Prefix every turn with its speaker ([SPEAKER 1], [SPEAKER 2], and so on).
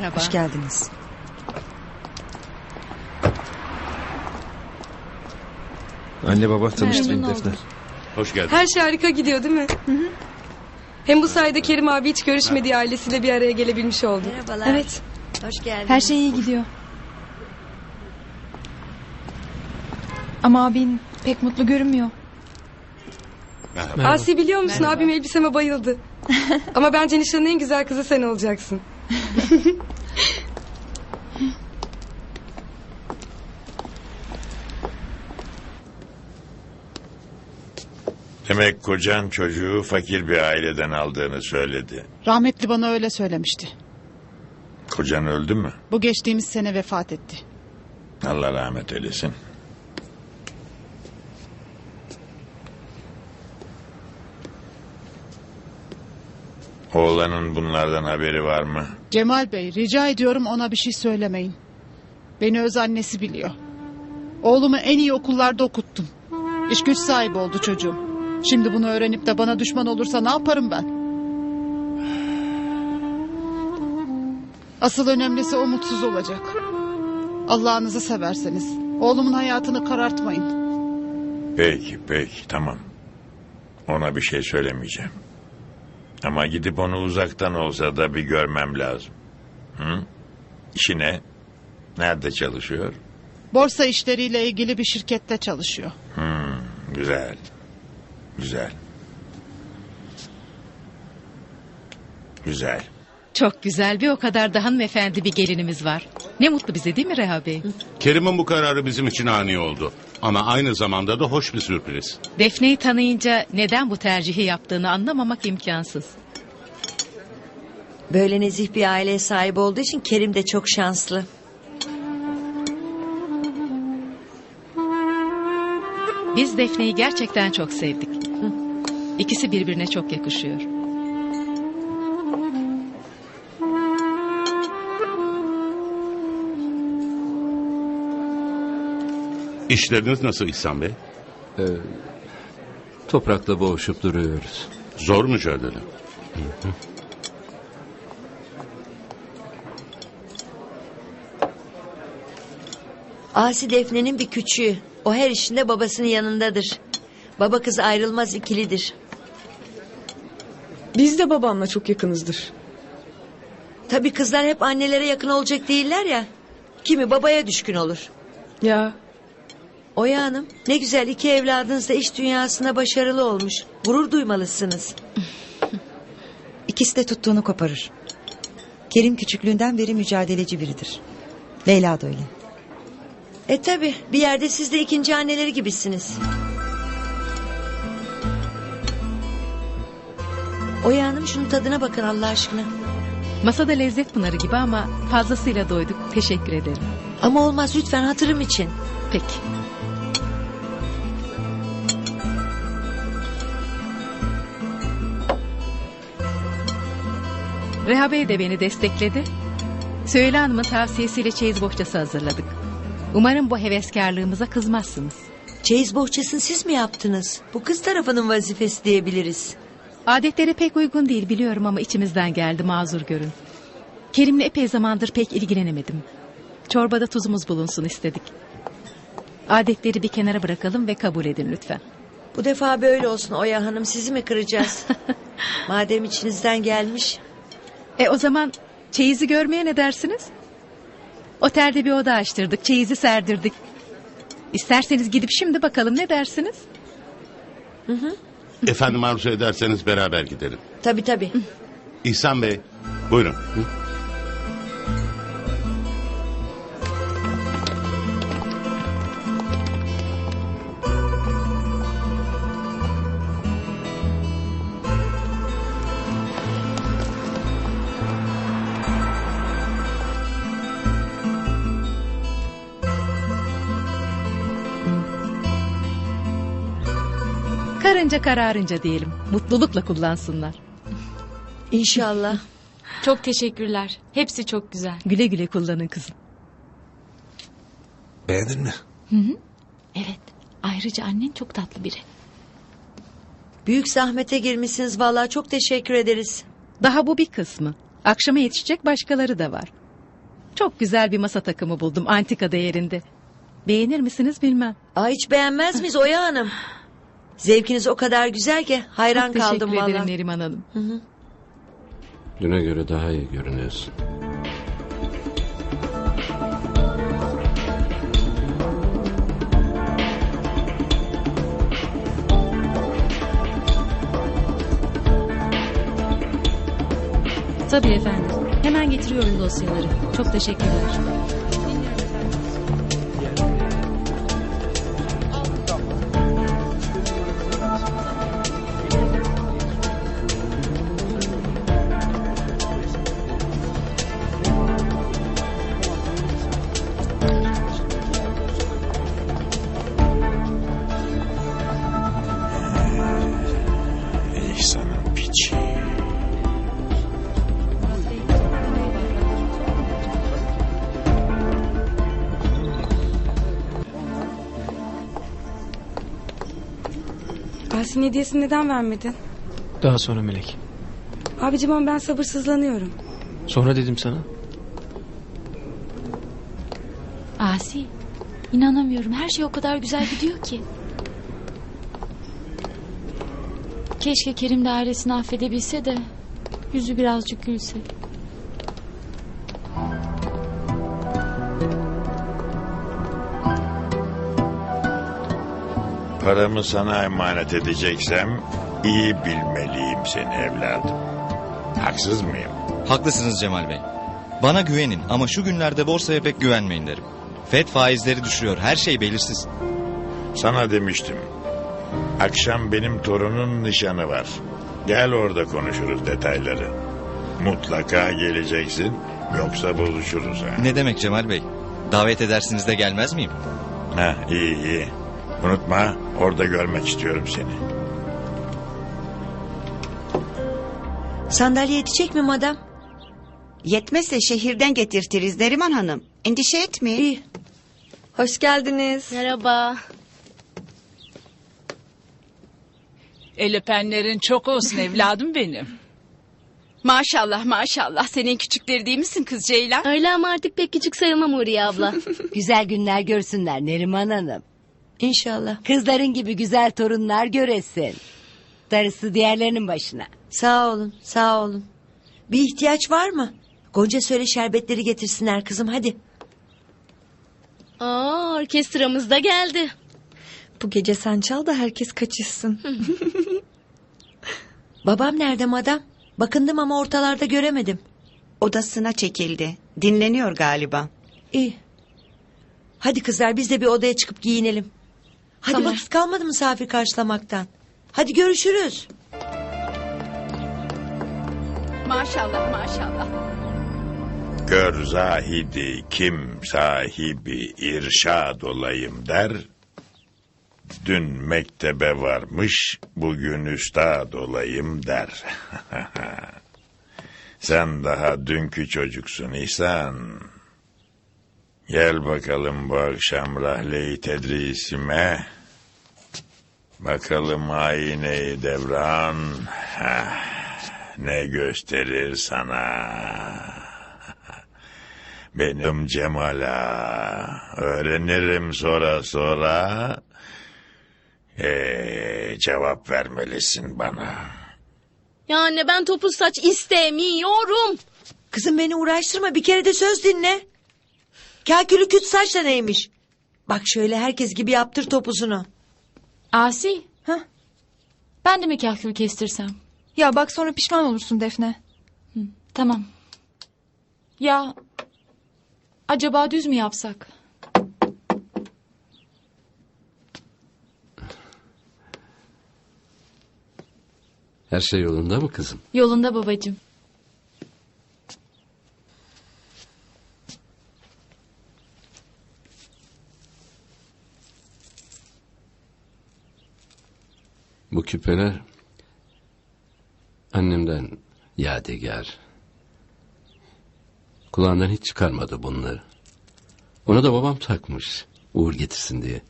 [SPEAKER 1] Merhaba.
[SPEAKER 2] Hoş geldiniz.
[SPEAKER 3] Anne baba tanıştırayım Defne.
[SPEAKER 4] Hoş geldin.
[SPEAKER 5] Her şey harika gidiyor değil mi? Hem bu sayede Kerim abi hiç görüşmediği ailesiyle bir araya gelebilmiş oldu.
[SPEAKER 2] Merhabalar.
[SPEAKER 1] Evet.
[SPEAKER 2] Hoş geldiniz.
[SPEAKER 1] Her şey iyi gidiyor. Ama abin pek mutlu görünmüyor.
[SPEAKER 4] Merhaba.
[SPEAKER 5] Asi biliyor musun abim elbiseme bayıldı. Ama bence nişanın en güzel kızı sen olacaksın.
[SPEAKER 6] Demek kocan çocuğu fakir bir aileden aldığını söyledi.
[SPEAKER 7] Rahmetli bana öyle söylemişti.
[SPEAKER 6] Kocan öldü mü?
[SPEAKER 7] Bu geçtiğimiz sene vefat etti.
[SPEAKER 6] Allah rahmet eylesin. Oğlanın bunlardan haberi var mı?
[SPEAKER 7] Cemal Bey rica ediyorum ona bir şey söylemeyin. Beni öz annesi biliyor. Oğlumu en iyi okullarda okuttum. İş güç sahibi oldu çocuğum. Şimdi bunu öğrenip de bana düşman olursa ne yaparım ben? Asıl önemlisi o mutsuz olacak. Allah'ınızı severseniz oğlumun hayatını karartmayın.
[SPEAKER 6] Peki peki tamam. Ona bir şey söylemeyeceğim. Ama gidip onu uzaktan olsa da bir görmem lazım. Hı? İşi ne? Nerede çalışıyor?
[SPEAKER 7] Borsa işleriyle ilgili bir şirkette çalışıyor.
[SPEAKER 6] Güzel. Güzel. Güzel.
[SPEAKER 8] Çok güzel bir o kadar da hanımefendi bir gelinimiz var. Ne mutlu bize değil mi Reha Bey?
[SPEAKER 4] Kerim'in bu kararı bizim için ani oldu. Ama aynı zamanda da hoş bir sürpriz.
[SPEAKER 8] Defne'yi tanıyınca neden bu tercihi yaptığını anlamamak imkansız.
[SPEAKER 2] Böyle nezih bir aileye sahip olduğu için Kerim de çok şanslı.
[SPEAKER 8] Biz Defne'yi gerçekten çok sevdik. İkisi birbirine çok yakışıyor.
[SPEAKER 4] İşleriniz nasıl İhsan Bey?
[SPEAKER 3] Toprakla boğuşup duruyoruz.
[SPEAKER 4] Zor mücadele.
[SPEAKER 2] Asi Defne'nin bir küçüğü. O her işinde babasının yanındadır. Baba kız ayrılmaz ikilidir.
[SPEAKER 5] Biz de babamla çok yakınızdır.
[SPEAKER 2] Tabii kızlar hep annelere yakın olacak değiller ya. Kimi babaya düşkün olur.
[SPEAKER 5] Ya
[SPEAKER 2] Oya Hanım ne güzel iki evladınız da iş dünyasında başarılı olmuş. Gurur duymalısınız.
[SPEAKER 9] İkisi de tuttuğunu koparır. Kerim küçüklüğünden beri mücadeleci biridir. Leyla da öyle.
[SPEAKER 2] E tabi bir yerde siz de ikinci anneleri gibisiniz. Oya Hanım şunun tadına bakın Allah aşkına.
[SPEAKER 8] Masada lezzet pınarı gibi ama fazlasıyla doyduk. Teşekkür ederim.
[SPEAKER 2] Ama olmaz lütfen hatırım için.
[SPEAKER 8] Peki. Reha Bey de beni destekledi. Söyle Hanım'ın tavsiyesiyle çeyiz bohçası hazırladık. Umarım bu heveskarlığımıza kızmazsınız.
[SPEAKER 2] Çeyiz bohçasını siz mi yaptınız? Bu kız tarafının vazifesi diyebiliriz.
[SPEAKER 8] Adetlere pek uygun değil biliyorum ama içimizden geldi mazur görün. Kerim'le epey zamandır pek ilgilenemedim. Çorbada tuzumuz bulunsun istedik. Adetleri bir kenara bırakalım ve kabul edin lütfen.
[SPEAKER 2] Bu defa böyle olsun Oya Hanım sizi mi kıracağız? Madem içinizden gelmiş.
[SPEAKER 8] E o zaman çeyizi görmeye ne dersiniz? Otelde bir oda açtırdık, çeyizi serdirdik. İsterseniz gidip şimdi bakalım ne dersiniz?
[SPEAKER 4] Efendim arzu ederseniz beraber gidelim.
[SPEAKER 2] Tabi tabi.
[SPEAKER 4] İhsan Bey buyurun.
[SPEAKER 8] Karınca kararınca diyelim. Mutlulukla kullansınlar.
[SPEAKER 2] İnşallah.
[SPEAKER 1] Çok teşekkürler. Hepsi çok güzel.
[SPEAKER 8] Güle güle kullanın kızım.
[SPEAKER 3] Beğendin mi?
[SPEAKER 1] Evet. Ayrıca annen çok tatlı biri.
[SPEAKER 2] Büyük zahmete girmişsiniz vallahi çok teşekkür ederiz.
[SPEAKER 8] Daha bu bir kısmı. Akşama yetişecek başkaları da var. Çok güzel bir masa takımı buldum antika değerinde. Beğenir misiniz bilmem.
[SPEAKER 2] Aa, hiç beğenmez miyiz Oya Hanım? Zevkiniz o kadar güzel ki hayran
[SPEAKER 8] Çok teşekkür
[SPEAKER 2] kaldım
[SPEAKER 8] ederim
[SPEAKER 2] valla.
[SPEAKER 8] Neriman Hanım.
[SPEAKER 3] Düne göre daha iyi görünüyorsun.
[SPEAKER 10] Tabii efendim. Hemen getiriyorum dosyaları. Çok teşekkürler.
[SPEAKER 5] Asi'nin hediyesini neden vermedin?
[SPEAKER 11] Daha sonra Melek.
[SPEAKER 5] Abicim ama ben sabırsızlanıyorum.
[SPEAKER 11] Sonra dedim sana.
[SPEAKER 1] Asi inanamıyorum her şey o kadar güzel gidiyor ki. Keşke Kerim de ailesini affedebilse de yüzü birazcık gülse.
[SPEAKER 6] Paramı sana emanet edeceksem iyi bilmeliyim seni evladım. Haksız mıyım?
[SPEAKER 12] Haklısınız Cemal Bey. Bana güvenin ama şu günlerde borsaya pek güvenmeyin derim. FED faizleri düşüyor. Her şey belirsiz.
[SPEAKER 6] Sana demiştim. Akşam benim torunun nişanı var. Gel orada konuşuruz detayları. Mutlaka geleceksin yoksa bozuşuruz ha.
[SPEAKER 12] Ne demek Cemal Bey? Davet edersiniz de gelmez miyim?
[SPEAKER 6] Ha iyi iyi. Unutma orada görmek istiyorum seni.
[SPEAKER 2] Sandalye yetecek mi madam?
[SPEAKER 13] Yetmezse şehirden getirtiriz Neriman Hanım. Endişe etmeyin.
[SPEAKER 2] İyi.
[SPEAKER 5] Hoş geldiniz.
[SPEAKER 10] Merhaba.
[SPEAKER 14] El öpenlerin çok olsun evladım benim.
[SPEAKER 10] Maşallah maşallah. Senin küçükleri değil misin kız Ceylan?
[SPEAKER 14] Öyle ama artık pek küçük sayılmam Huriye abla.
[SPEAKER 15] Güzel günler görsünler Neriman Hanım.
[SPEAKER 2] İnşallah.
[SPEAKER 15] Kızların gibi güzel torunlar göresin. Darısı diğerlerinin başına.
[SPEAKER 2] Sağ olun sağ olun. Bir ihtiyaç var mı? Gonca söyle şerbetleri getirsinler kızım hadi.
[SPEAKER 10] Aa, orkestramız da geldi.
[SPEAKER 5] Bu gece sen çal da herkes kaçışsın.
[SPEAKER 2] Babam nerede madam? Bakındım ama ortalarda göremedim.
[SPEAKER 13] Odasına çekildi. Dinleniyor galiba.
[SPEAKER 2] İyi. Hadi kızlar biz de bir odaya çıkıp giyinelim. Hadi
[SPEAKER 5] Tamam.
[SPEAKER 2] vakit kalmadı misafir karşılamaktan. Hadi görüşürüz.
[SPEAKER 10] Maşallah maşallah.
[SPEAKER 6] Gör zahidi kim sahibi irşad olayım der. Dün mektebe varmış bugün üstad olayım der. Sen daha dünkü çocuksun İhsan. Gel bakalım bu akşam rahle-i tedrisime. Bakalım ayine-i devran. Heh, ne gösterir sana. Benim Cemal'a öğrenirim sonra sonra. Ee, cevap vermelisin bana.
[SPEAKER 10] Ya anne ben topuz saç istemiyorum.
[SPEAKER 2] Kızım beni uğraştırma bir kere de söz dinle. Kakülü küt saç da neymiş? Bak şöyle herkes gibi yaptır topuzunu.
[SPEAKER 1] Asi. Ben de mi kahkül kestirsem?
[SPEAKER 5] Ya bak sonra pişman olursun Defne.
[SPEAKER 1] Tamam. Ya acaba düz mü yapsak?
[SPEAKER 3] Her şey yolunda mı kızım?
[SPEAKER 1] Yolunda babacığım.
[SPEAKER 3] Bu küpeler annemden yadigar. Kulağından hiç çıkarmadı bunları. Ona da babam takmış. Uğur getirsin diye.